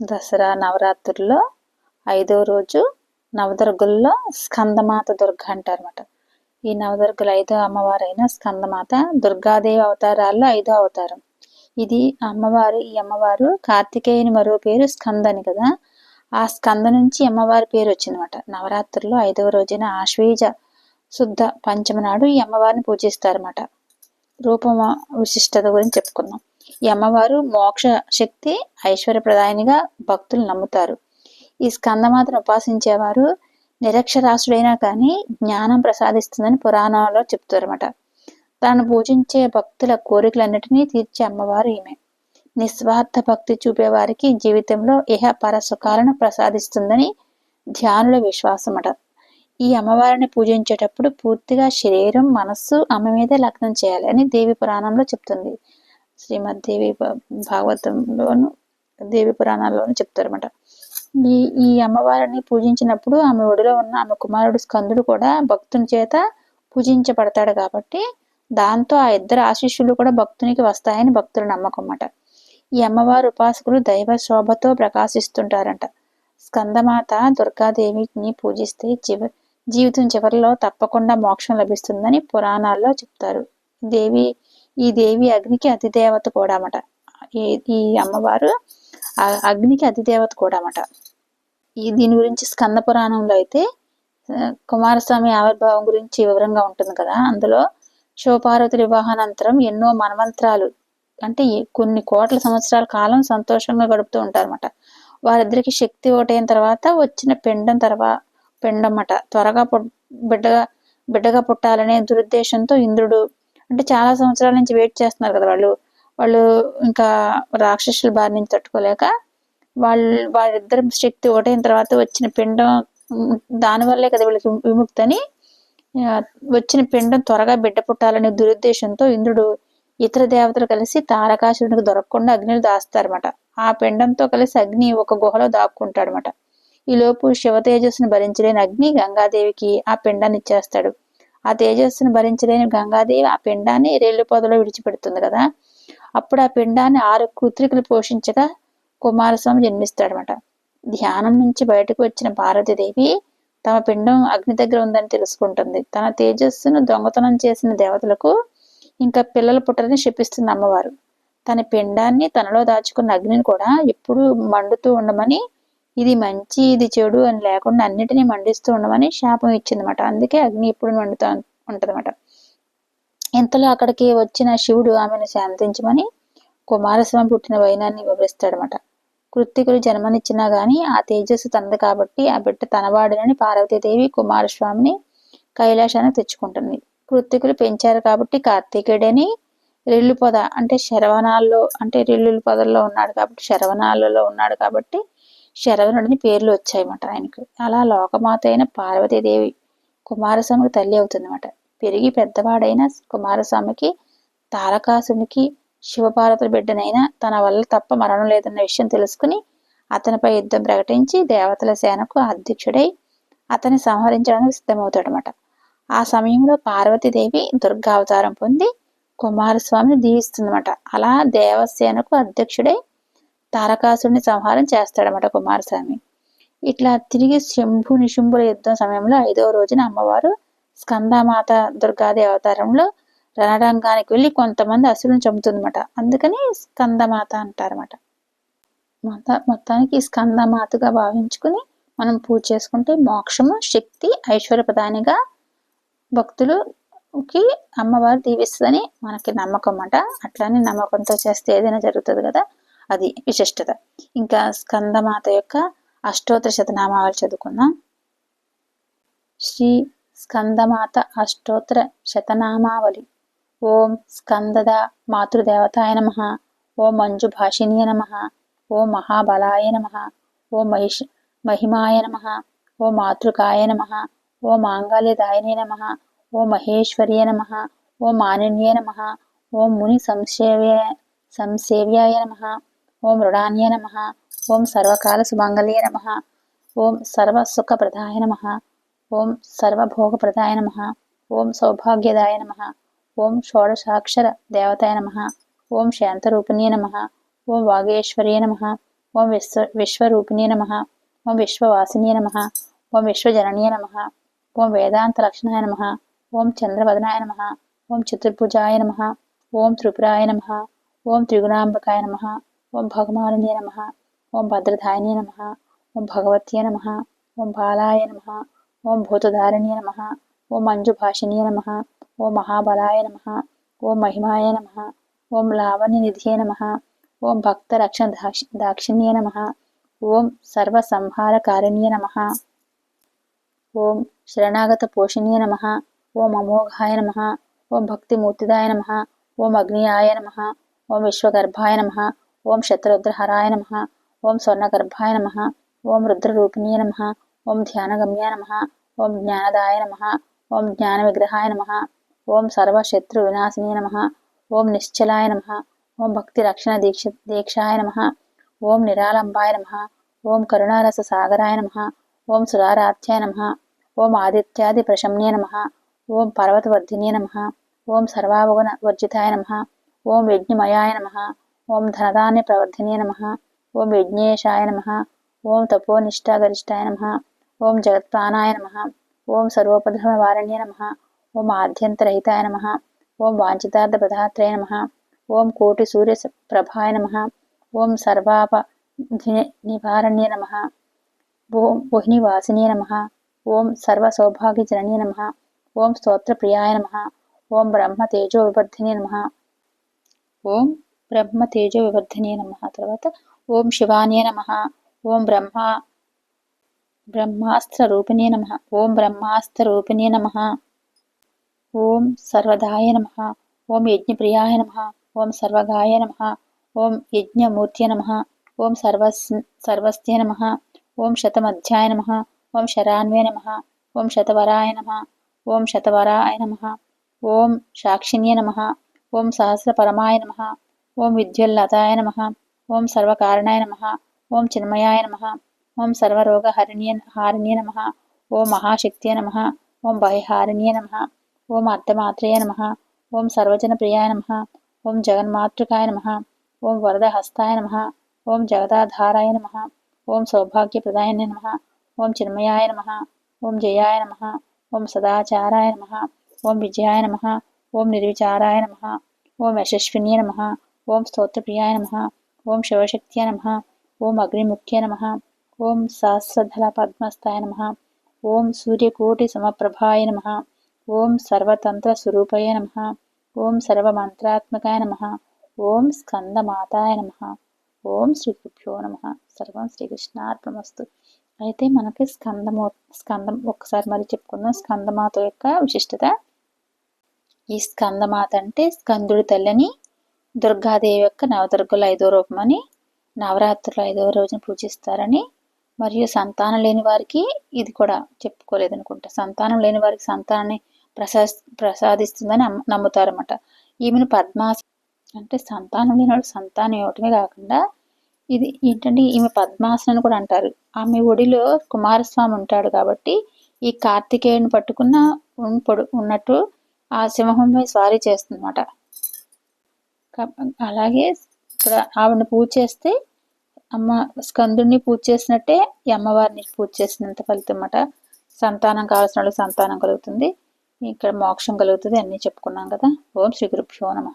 దసరా నవరాత్రుల్లో ఐదో రోజు నవదుర్గల్లో స్కందమాత దుర్గ అంటారన్నమాట. ఈ నవదుర్గల ఐదో అమ్మవారైన స్కందమాత దుర్గాదేవి అవతారాల్లో ఐదో అవతారం. ఇది అమ్మవారు ఈ అమ్మవారు కార్తికేయుని మరో పేరు స్కంద అని కదా. ఆ స్కంద నుంచి అమ్మవారి పేరు వచ్చిందన్నమాట. నవరాత్రుల్లో ఐదవ రోజున ఆశ్వేజ శుద్ధ పంచమ నాడు ఈ అమ్మవారిని పూజిస్తారన్నమాట. రూపం విశిష్టత గురించి చెప్పుకుందాం. ఈ అమ్మవారు మోక్ష శక్తి ఐశ్వర్యప్రదాయనిగా భక్తులు నమ్ముతారు. ఈ స్కందమాతను ఉపాసించేవారు నిరక్షరాశుడైనా కానీ జ్ఞానం ప్రసాదిస్తుందని పురాణాల్లో చెప్తారన్నమాట. తాను పూజించే భక్తుల కోరికలన్నిటినీ తీర్చే అమ్మవారు ఈమె. నిస్వార్థ భక్తి చూపేవారికి జీవితంలో ఇహ పర సుఖాలను ప్రసాదిస్తుందని ధ్యానుల విశ్వాసం అట ఈ అమ్మవారిని పూజించేటప్పుడు పూర్తిగా శరీరం మనస్సు ఆమె మీదే లగ్నం చేయాలి అని దేవి పురాణంలో చెప్తుంది. శ్రీమద్ దేవి భాగవతంలోను దేవి పురాణాల్లోనూ చెప్తారన్నమాట. ఈ ఈ అమ్మవారిని పూజించినప్పుడు ఆమె ఒడిలో ఉన్న ఆమె కుమారుడు స్కందుడు కూడా భక్తుని చేత పూజించబడతాడు కాబట్టి దాంతో ఆ ఇద్దరు ఆశీస్సులు కూడా భక్తునికి వస్తాయని భక్తుల నమ్మకం అన్నమాట. ఈ అమ్మవారు ఉపాసకులు దైవ శోభతో ప్రకాశిస్తుంటారంట. స్కందమాత దుర్గాదేవిని పూజిస్తే చివ జీవితం చివరిలో తప్పకుండా మోక్షం లభిస్తుందని పురాణాల్లో చెప్తారు. దేవి ఈ దేవి అగ్నికి అతిదేవత కూడా ఈ ఈ అమ్మవారు అగ్నికి అతిదేవత కూడా ఈ దీని గురించి స్కంద పురాణంలో అయితే కుమారస్వామి ఆవిర్భావం గురించి వివరంగా ఉంటుంది కదా. అందులో శివపార్వతి వివాహానంతరం ఎన్నో మనమంత్రాలు అంటే కొన్ని కోట్ల సంవత్సరాల కాలం సంతోషంగా గడుపుతూ ఉంటారన్నమాట. వారిద్దరికి శక్తి ఓటైన తర్వాత వచ్చిన పిండం తర్వాత పిండమట త్వరగా బిడ్డగా బిడ్డగా పుట్టాలనే దురుద్దేశంతో ఇంద్రుడు అంటే చాలా సంవత్సరాల నుంచి వెయిట్ చేస్తున్నారు కదా వాళ్ళు. వాళ్ళు ఇంకా రాక్షసుల బారి నుంచి తట్టుకోలేక వాళ్ళు వాళ్ళిద్దరి శక్తి ఒకటైన తర్వాత వచ్చిన పిండం దానివల్లే కదా వీళ్ళకి విముక్తి అని వచ్చిన పిండం త్వరగా బిడ్డ పుట్టాలనే దురుద్దేశంతో ఇంద్రుడు ఇతర దేవతలు కలిసి తారకాసురునికి దొరకకుండా అగ్నిని దాస్తారన్నమాట. ఆ పిండంతో కలిసి అగ్ని ఒక గుహలో దాక్కుంటాడనమాట ఈలోపు శివ తేజస్సును భరించలేని అగ్ని గంగాదేవికి ఆ పిండాన్ని ఇచ్చేస్తాడు. ఆ తేజస్సును భరించలేని గంగాదేవి ఆ పిండాన్ని రేళ్ళు పొదలో విడిచిపెడుతుంది కదా. అప్పుడు ఆ పిండాన్ని ఆరు కూతురికలు పోషించగా కుమారస్వామి జన్మిస్తాడనమాట. ధ్యానం నుంచి బయటకు వచ్చిన పార్వతీదేవి తమ పిండం అగ్ని దగ్గర ఉందని తెలుసుకుంటుంది. తన తేజస్సును దొంగతనం చేసిన దేవతలకు ఇంకా పిల్లలు పుట్టని శపిస్తుంది అమ్మవారు. తన పిండాన్ని తనలో దాచుకున్న అగ్నిని కూడా ఎప్పుడూ మండుతూ ఉండమని ఇది మంచి ఇది చెడు అని లేకుండా అన్నిటినీ మండిస్తూ ఉండమని శాపం ఇచ్చిందన్నమాట. అందుకే అగ్ని ఎప్పుడు మండుతూ ఉంటదన్నమాట. ఇంతలో అక్కడికి వచ్చిన శివుడు ఆమెను శాంతించమని కుమారస్వామి పుట్టిన వైనాన్ని వివరిస్తాడనమాట కృత్తికులు జన్మనిచ్చినా గాని ఆ తేజస్సు తనది కాబట్టి ఆ బిడ్డ తనవాడినని పార్వతీదేవి కుమారస్వామిని కైలాసానికి తెచ్చుకుంటుంది. కృత్తికులు పెంచారు కాబట్టి కార్తీకేయుడని రెల్లు పొద అంటే శరవణాల్లో అంటే రెల్లుల పొదల్లో ఉన్నాడు కాబట్టి శరవణాలలో ఉన్నాడు కాబట్టి శరవణుడిని పేర్లు వచ్చాయన్నమాట ఆయనకు. అలా లోకమాత అయిన పార్వతీదేవి కుమారస్వామికి తల్లి అవుతుందన్నమాట. పెరిగి పెద్దవాడైన కుమారస్వామికి తారకాసునికి శివపార్వతుల బిడ్డనైనా తన వల్ల తప్ప మరణం లేదన్న విషయం తెలుసుకుని అతనిపై యుద్ధం ప్రకటించి దేవతల సేనకు అధ్యక్షుడై అతన్ని సంహరించడానికి సిద్ధమవుతాడనమాట ఆ సమయంలో పార్వతీదేవి దుర్గావతారం పొంది కుమారస్వామిని దీవిస్తుందన్నమాట. అలా దేవసేనకు అధ్యక్షుడై తారకాసుని సంహారం చేస్తాడనమాట కుమారస్వామి. ఇట్లా తిరిగి శంభు నిశుంభుల యుద్ధం సమయంలో ఐదవ రోజున అమ్మవారు స్కందమాత దుర్గాది అవతారంలో రణరంగానికి వెళ్ళి కొంతమంది అసురులను చంపుతుందన్నమాట. అందుకని స్కందమాత అంటారన్నమాట. మాత మొత్తానికి స్కందమాతగా భావించుకుని మనం పూజ చేసుకుంటే మోక్షము శక్తి ఐశ్వర్యప్రదానిగా భక్తులుకి అమ్మవారు దీవిస్తుందని మనకి నమ్మకం అన్నమాట. అట్లానే నమ్మకంతో చేస్తే ఏదైనా జరుగుతుంది కదా. అది విశిష్టత. ఇంకా స్కందమాత యొక్క అష్టోత్తర శతనామాలు చదువుకుందాం. శ్రీ స్కందమాత అష్టోత్తర శతనామావళి ఓం స్కందద మాతృదేవతాయ నమ. ఓ మంజు భాషిణీయ నమ. ఓ మహాబలాయ నమ. ఓ మహిష్ మహిమాయ నమ. ఓ మాతృకాయ నమ. ఓ మాంగళ్యదాయనే నమ. ఓ మహేశ్వర్య నమ. ఓ మానిన్యే నమ. ఓ ముని సంసేవ్య సంసేవ్యాయ నమ. ఓం రుణాన్య నమ ఓం సర్వకాల సుమంగళ్య నమ ఓం సర్వసుఖప్రదాయ నమ ఓం సర్వభోగప్రదాయ నమ ఓం సౌభాగ్యదాయ నమ ఓం షోడశాక్షర దేవతాయ నమ ఓం శాంతరూపిణ్యే నమ ఓం వాగేశ్వర్య నమ ఓం విశ్వ విశ్వరూపిణీ నమ ఓం విశ్వవాసిని నమ ఓం విశ్వజననీ నమ ఓం వేదాంత లక్షణాయ నమ ఓం చంద్రవదనాయ నమ ఓం చతుర్భుజాయ నమ ఓం త్రిపురాయ నమ ఓం త్రిగుణాంబకాయ నమ ఓం భగమాలిని నమ ఓం భద్రధాయిని నమ ఓం భగవత్యే నమ ఓం బాలాయ నమ ఓం భూతధారిణ్య నమ ఓం మంజుభాషిణ్య నమ ఓం మహాబలాయ నమ ఓం మహిమాయ నమ ఓం లావణ్య నిధియే నమ ఓం భక్తరక్షణ దాక్షిణ్యే నమ ఓం సర్వసంహారకారిణ్య నమ ఓం శరణాగత పోషణీయ నమ ఓం అమోఘాయ నమ ఓం భక్తిమూర్తిదాయ నమ ఓం అగ్నియాయ నమ ఓం విశ్వగర్భాయ నమ ఓం శత్రుద్రహరాయ నమ ఓం స్వర్ణగర్భాయ నమ ఓం రుద్రరూపిణీయ నమ ఓం ధ్యానగమ్యాయ నమ ఓం జ్ఞానదాయ నమ ఓం జ్ఞాన విగ్రహాయ నమ ఓం సర్వశత్రు వినాశిని నమ ఓం నిశ్చలాయ నమ ఓం భక్తి రక్షణ దీక్ష దీక్షాయ నమ ఓం నిరాళంబాయ నమ ఓం కరుణారస సాగరాయ నమ ఓం సురారాధ్యాయ నమ ఓం ఆదిత్యాది ప్రశమ్నే నమ ఓం పర్వతవర్ధినే నమ ఓం సర్వాభగుణ వర్జితాయ నమ ఓం యజ్ఞమయాయ నమ ఓం ధనధాన్య ప్రవర్ధినే నమ ఓం యజ్ఞేశాయ నమ ఓం తపోనిష్టాగరిష్టాయ నమ ఓం జగత్ప్రాణాయ నమ ఓం సర్వోపద్రవవారణ్య నమ ఓం ఆద్యంతరహితాయ నమ ఓం వాంఛితార్థ ప్రదాత్రయ నమ ఓం కోటి సూర్య ప్రభాయ నమ ఓం సర్వాప నివారణ్య నమ ఓం వహినివాసినే నమ ఓం సర్వసౌభాగ్యజననీ నమ ఓం స్తోత్రప్రియాయ నమ ఓం బ్రహ్మ తేజో వివర్ధిని నమ తర్వాత ఓం శివాని నమ ఓం బ్రహ్మ బ్రహ్మాస్త్ర రూపిణి నమ ఓం బ్రహ్మాస్త్ర రూపిణి నమ ఓం సర్వదాయ నమ ఓం యజ్ఞప్రియాయ నమ ఓం సర్వగాయ నమ ఓం యజ్ఞమూర్త్య నమ ఓం సర్వస్ సర్వస్య నమ ఓం శతమధ్యాయ నమ ఓం శరాన్వే నమ ఓం శతవరాయ నమ ఓం శతవరాయ నమ ఓం సాక్షిణ్య నమ ఓం సహస్రపరమాయ నమ ఓం విద్యుల్లతాయ నమ ఓం సర్వకారణాయ నమ ఓం చిన్మయాయ నమ ఓం సర్వరోగహరిణ్య హారిణ్య నమ ఓం మహాశక్తియ నమ ఓం భయహారిణ్య నమ ఓం అర్ధమాత్రేయ నమ ఓం సర్వజనప్రియాయ నమ ఓం జగన్మాతృకాయ నమ ఓం వరదహస్తాయ నమ ఓం జగదాధారాయ నమ ఓం సౌభాగ్యప్రదాయ నమ ఓం చిన్మయాయ నమ ఓం జయాయ నమ ఓం సదాచారాయ నమ ఓం విజయాయ నమ ఓం నిర్విచారాయ నమ ఓం యశస్విన్య నమ ఓం స్తోత్రప్రియాయ నమ ఓం శివశక్త్య నమ ఓం అగ్నిముఖ్య నమ ఓం సహస్రధల పద్మస్థాయ నమ ఓం సూర్యకోటి సమప్రభాయ నమ ఓం సర్వతంత్ర స్వరూపాయ నమ ఓం సర్వమంత్రాత్మకాయ నమ ఓం స్కందమాతాయ నమ ఓం శ్రీ గురుభ్యో నమ. సర్వం శ్రీకృష్ణార్పణమస్తు. అయితే మనకి స్కందమో స్కందం ఒకసారి మరి చెప్పుకుందాం స్కందమాత యొక్క విశిష్టత. ఈ స్కందమాత అంటే స్కందుడి తల్లిని దుర్గాదేవి యొక్క నవదుర్గల ఐదో రూపమని నవరాత్రుల ఐదవ రోజున పూజిస్తారని మరియు సంతానం లేని వారికి ఇది కూడా చెప్పుకోలేదు అనుకుంటా సంతానం లేని వారికి సంతానాన్ని ప్రసా ప్రసాదిస్తుందని నమ్ముతారన్నమాట. ఈమెను పద్మాస అంటే సంతానం లేని వాడు సంతానం ఇవ్వటమే కాకుండా ఇది ఏంటంటే ఈమె పద్మాసనని కూడా అంటారు. ఆమె ఒడిలో కుమారస్వామి ఉంటాడు కాబట్టి ఈ కార్తికేయుని పట్టుకున్న ఉన్నట్టు ఆ సింహంపై స్వారీ చేస్తుందన్నమాట. అలాగే ఇక్కడ ఆవిడని పూజ చేస్తే అమ్మ స్కందుడిని పూజ చేసినట్టే ఈ అమ్మవారిని పూజ చేసినంత ఫలితం అన్నమాట సంతానం కావాల్సిన వాళ్ళకి సంతానం కలుగుతుంది. ఇక్కడ మోక్షం కలుగుతుంది అన్నీ చెప్పుకున్నాం కదా. ఓం శ్రీ గురుభ్యో నమ.